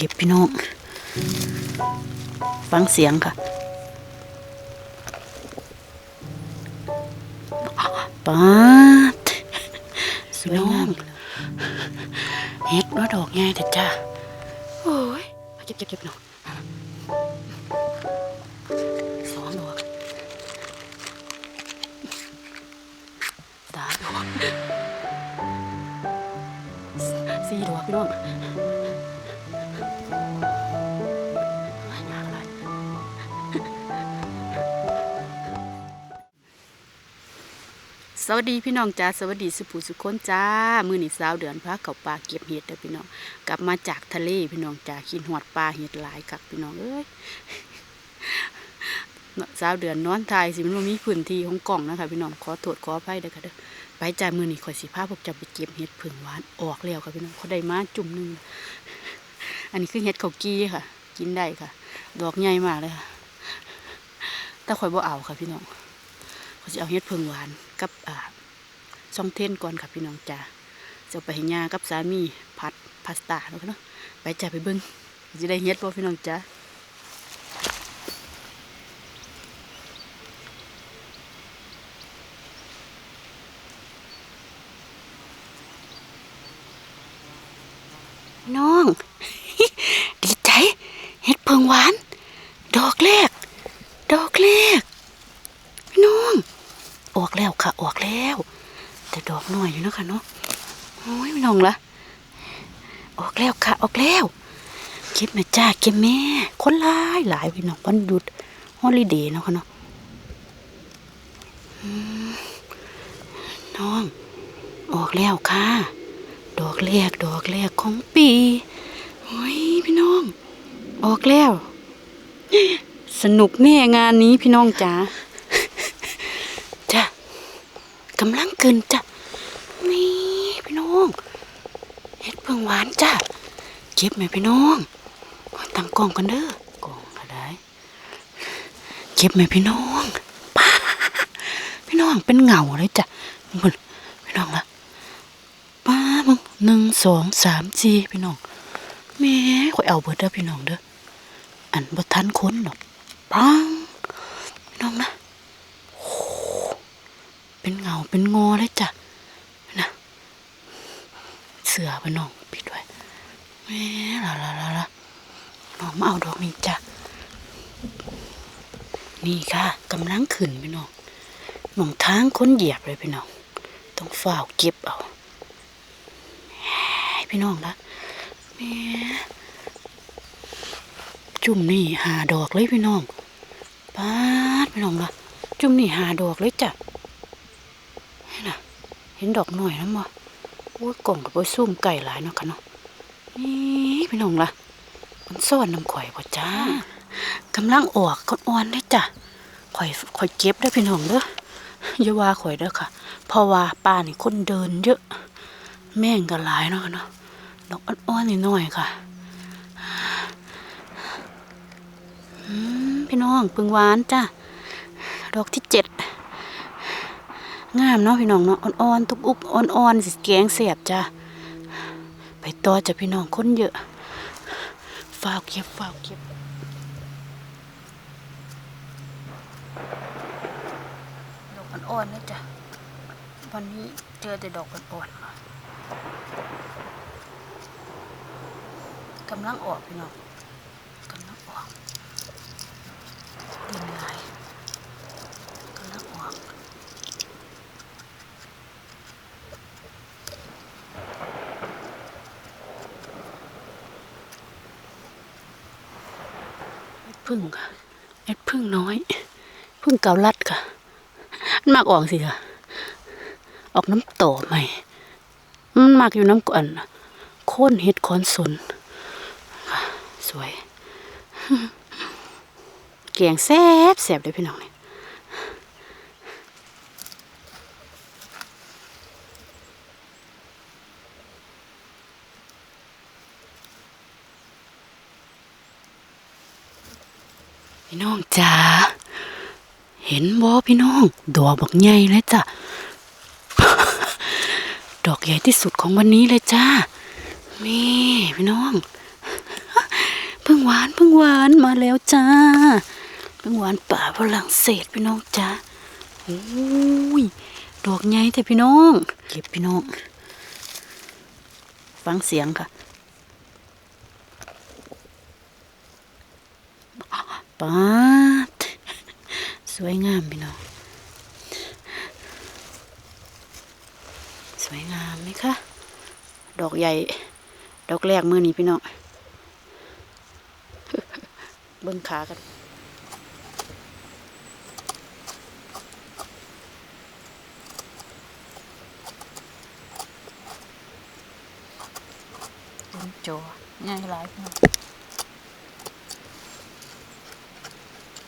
ก็บพี่น้อง ฟังเสียงค่ะป๊าดสวยงามเฮ็ดว่าดอกง่ายแต่จ้า โอ้ยมาเก็บเก็บเก็บหน่อยสองดอกสามดอกสี่ดอกพี่น้อง สวัสดีพี่น้องจ้าสวัสดีสุภูสุคนจ้า มือนี่สาวเดือนพระเขาปลาเก็บเห็ดเด้อพี่น้องกลับมาจากทะเลพี่น้องจ้ากินหอดปลาเห็ดหลายคักพี่น้องเอ้ยสาวเดือนนอนทายสิมันมีพื้นที่ของกล่องนะคะพี่น้องขอโทษขออภัยเด้อค่ะเด้อไปจ้ามือนี่ข่อยสิพาพวกจะไปเก็บเห็ดผึ่งหวานออกแล้วค่ะพี่น้องเขาได้มาจุ่มหนึงอันนี้คือเห็ดเขากี้ค่ะ กินได้ค่ะ ดอกใหญ่มากเลยค่ะแต่ข่อยบ่เอาค่ะพี่น้องเขาจะเอาเห็ดเพิงหวาน กับอ่าช่องเทนก่อนค่ะพี่น้องจ้าจะไปให้ยากับสามีผัดพาสต้าเนาะค่ะเนาะไปจ้าไปเบิ้งจะได้เห็ดบ่พี่น้องจ้าน้อง ดีใจเห็ดเพิงหวาน ดอกแรก ดอกแรกพี่น้อง ออก แล้วค่ะออกแล้ว แต่ดอกน้อยอยู่นะคะเนาะโอ้ยพี่น้องละออกแล้วค่ะออกแล้วเก็บแม่จ้าเก็บแม่ คนหลายหลายพี่น้องวันหยุดฮอลิเดย์เนาะค่ะเนาะน้อง ออกแล้วค่ะ ดอกแรกดอกแรกของปีโอ้ยพี่น้อง ออกแล้ว สนุกแน่งานนี้พี่น้องจ๋า กำลังเกินจ้ะนี่พี่น้องเห็ดเพิ่งหวานจ้ะเก็บไหมพี่น้องตั้งกล้องกันเด้อกล้องก็ได้เก็บไหมพี่น้องป้าพี่น้องเป็นเหงาเลยจ้ะมึงพี่น้องละป้ามึงหนึ่งสองสามสี่พี่น้องแม่ข่อยเอาเบิดเด้อพี่น้องเด้ออันบ่ทันค้นดอกปังพี่น้องนะโอ้ เป็นเงาเป็นงอเลยจ้ะนะเสือพี่น้องปิดไว้แหม่ละละละละน้องมาเอาดอกนี้จ้ะนี่ค่ะกำลังขึ้นพี่น้องหมองทางค้นเหยียบเลยพี่น้องต้องฝ้าวเก็บเอาแหม่พี่น้องละแหม่จุ่มนี่หาดอกเลยพี่น้องป้าดพี่น้องละจุ่มนี่หาดอกเลยจ้ะ เห็นดอกหน่อยนะมั้โอ้ยกล่องกับโอ้ยซุ่มไก่หลายเนาะค่ะเนาะนี่พี่น้องละมันซ่อนน้ำข่อยป่ะจ้ากำลังออกก้อนอ่อนเลยจ้ะข่อยข่อยเก็บได้พี่น้องเด้ออย่าว่าข่อยเด้อค่ะ เพราะว่าป่านี่คนเดินเยอะ แม่งก็หลายเนาะเนาะดอกอ่อนๆนิดหน่อยค่ะอืมพี่น้องปึงหวานจ้ะดอกที่เจ็ด งามเนาะพี่น้องเนาะอ่อนๆทุกอุบอ่อนๆสิแกงเสียบจ้ะไปต่อจ้ะพี่น้องคนเยอะฝากเก็บฝากเก็บดอกอ่อนๆนะจ้ะวันนี้เจอแต่ดอกอ่อนๆกำลังออกพี่น้องกำลังออกเป็นไงก็ลักออกเม็ด พึ่งค่ะเม็ดพึ่งน้อย พึ่งเกาลัดค่ะ มันมากออกสิค่ะ ออกน้ำโตใหม่ มันมากอยู่น้ำก่อนโค่นเห็ดคอนสนค่ะสวย เกียงแซ่บแซ่บเลยพี่น้องนี่พี่ น้องจ๋าเห็นบ่พี่น้องดอกบักใหญ่เลยจ้ะดอกใหญ่ที่สุดของวันนี้เลยจ้านี่พี่น้องเพึ่งหวานเพึ่งหวานมาแล้วจ้าเพึ่งหวานป่าฝรั่งเศสพี่น้องจ้าโอ้ยดอกใหญ่แต่พี่น้อง เก็บพี่น้อง ฟังเสียงค่ะ ป๊าดสวยงามพี่น้อง สวยงามไหมคะ ดอกใหญ่ ดอกแรกมือนี้พี่น้องเบิ้งขากันจอง่ายหลายพี่น้อง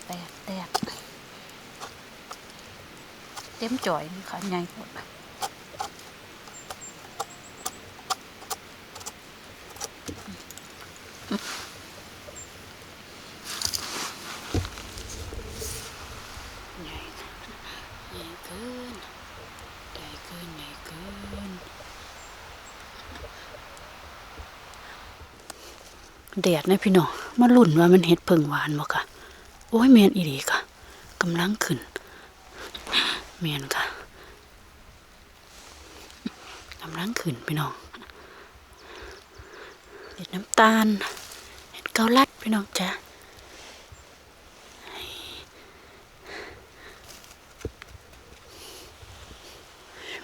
แตกแตก เต็มจ่อยนี่ค่ะง่ายหมดใหญ่ใหญ่เกินใหญ่เกินใหญ่เกินแดดนะพี่น้องมาลุ่นว่ามันเห็ดเพิงหวานบ่ค่ะ โอ้ยแมนอีหลีค่ะกำลังขึ้น แมนค่ะกำลังขึ้นพี่น้องเห็ดน้ำตาลเห็ดเกาลัดพี่น้องจ้ะ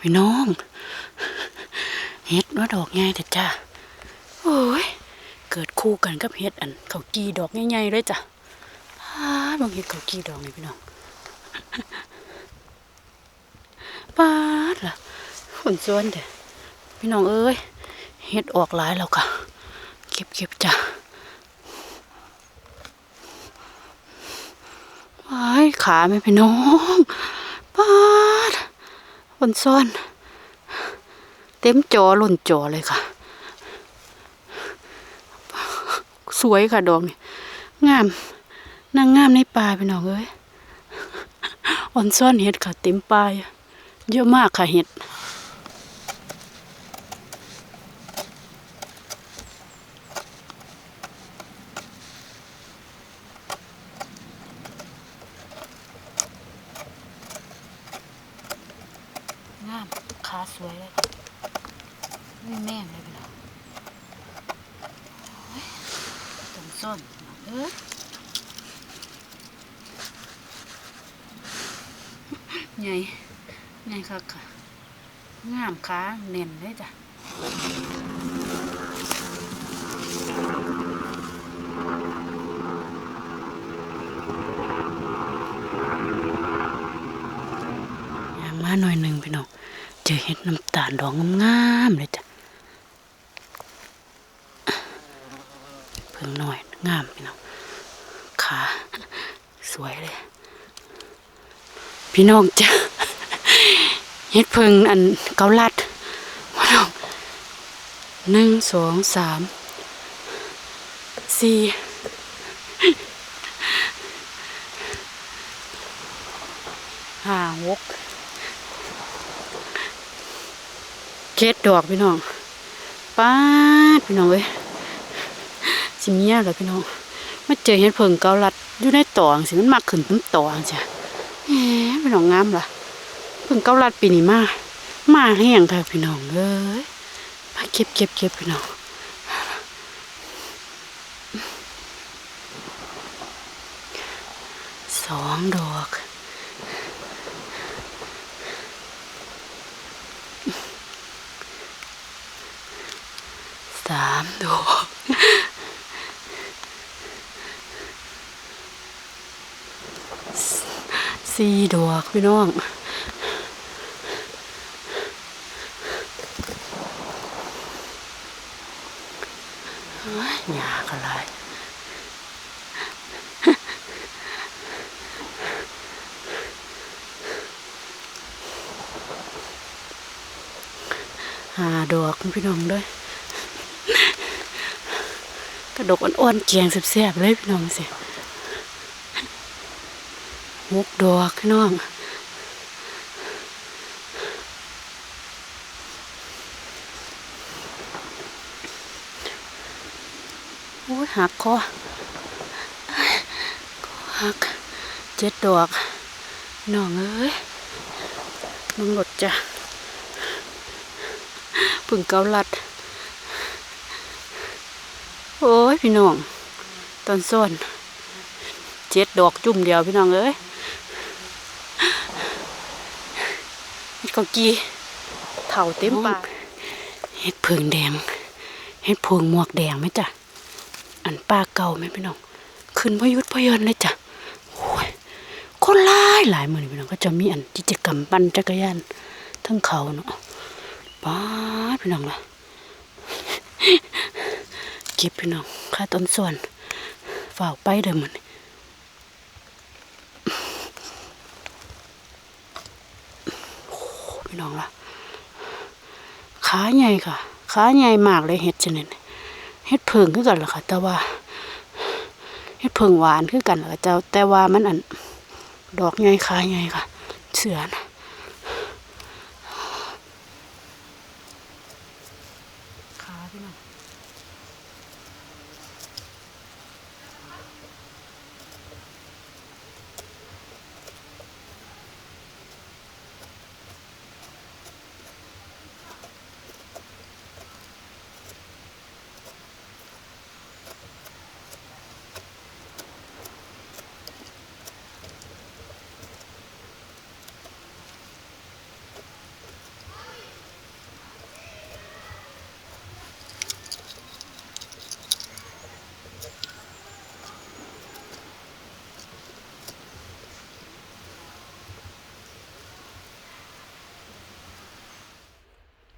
พี่น้องเห็ดว่าดอกง่ายแต่จ้าโอ้ย เกิดคู่กันกับเห็ดอันเขากีดอกใหญ่ๆเลยจ้ะป้าบางเห็ดเขากีดอกนี่พี่น้อง ปาดล่ะฝนส่วนเด้อพี่น้องเอ้ยเห็ดออกหลายแล้วค่ะ เก็บเก็บจ้ะว้ายขาไม่พี่น้องปาดฝนส่วนเต็มจอหล่นจอเลยค่ะ สวยค่ะดอกนี่งามนางงามในป่าพี่น้องเอ้ยอ่อนซ่อนเห็ดค่ะเต็มป่า เยอะมากค่ะเห็ดงามขาสวยเลยค่ะไม่แม่งเลยพี่น้องต้นส้นเออใหญ่ ใหญ่ค่ะค่ะ งามขาเน่นเลยจ้ะยางมาหน่อยหนึ่งพี่น้องเจอเห็ดน้ำตาลดอกงามๆเลยจ้ะเพิ่งหน่อยงามพี่น้องขาสวยเลย พี่น้องจ้ะ เฮ็ดเพิ่งอันเกาลัดหนึ่งสองสามสี่ห้าหกเจ็ดดอกพี่น้องป้าดพี่น้องเอ้ยสิเมียเหรอพี่น้องมาเจอเห็ดเพิงเกาลัดอยู่ในตองสิมันมักขึ้นต้นตองจ้ะแหมพี่น้องงามล่ะเพิงเกาลัดปีนี้มามาแห้งค่ะพี่น้องเอ้ยมาเก็บเก็บเก็บพี่น้องสองดอกสามดอกสี่ดอกพี่น้อง เฮ้ยหยากอะไร หาดอกพี่น้องด้วยกระดกอ่อนๆเกียงแซ่บๆเลยพี่น้องสิมุกดอกพี่น้องโอ้ยหักคอฮักเจ็ดดอกน้องเอ้ยมึงหลดจ้ะ พึ่งเกาลัด โอ้ยพี่น้อง ตอนส้นเจ็ดดอกจุ่มเดียวพี่น้องเอ้ยเฮ็ดเกากีเถ่าเต็มปากเฮ็ดเพิงแดงเฮ็ดพวงหมวกแดงไหมจ้ะ อันป้าเก่าไหมพี่น้อง ขึ้นพยุดพยนเลยจ้ะโอ้ยคนหลายหลายมือนี่พี่น้องก็จะมีอันกิจกรรมปั่นจักรยานทั้งเขาเนาะ ป้าพี่น้องละเก็บพี่น้องค่าต้นส่วนฝาไปเดิมมันโอ้พี่น้องละขาใหญ่ค่ะขาใหญ่มากเลยเห็ดชนิดเห็ดเพิงคือกันล่ะค่ะ แต่ว่าเห็ดเพิงหวานคือกันล่ะเจ้าแต่ว่ามันอันดอกใหญ่ขาใหญ่ค่ะ เสือนะ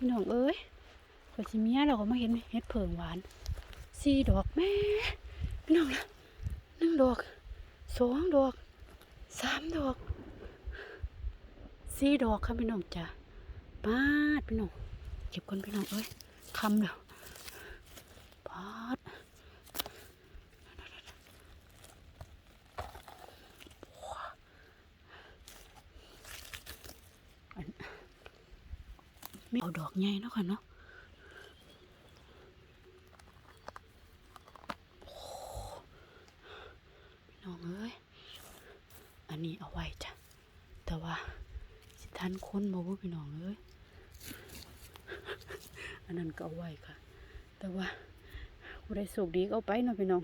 พี่น้องเอ้ยขอชิเมียเราก็มาเห็นเห็ดเผิงหวานสี่ดอกแม่พี่น้องละหนึ่งดอกสองดอกสามดอกสี่ดอกค่ะพี่น้องจ้ะปาดพี่น้องเก็บคนพี่น้องเอ้ยคำเดียวปาดอันไม่เอาดอกใหญ่เนาะค่ะเนาะพี่น้องเอ้ย อันนี้เอาไว้จ้ะ แต่ว่าสิท่านค้นบ่ว่าพี่น้องเอ้ย อันนั้นก็เอาไว้ค่ะ แต่ว่าผู้ใดสุขดีก็เอาไปเนาะพี่น้อง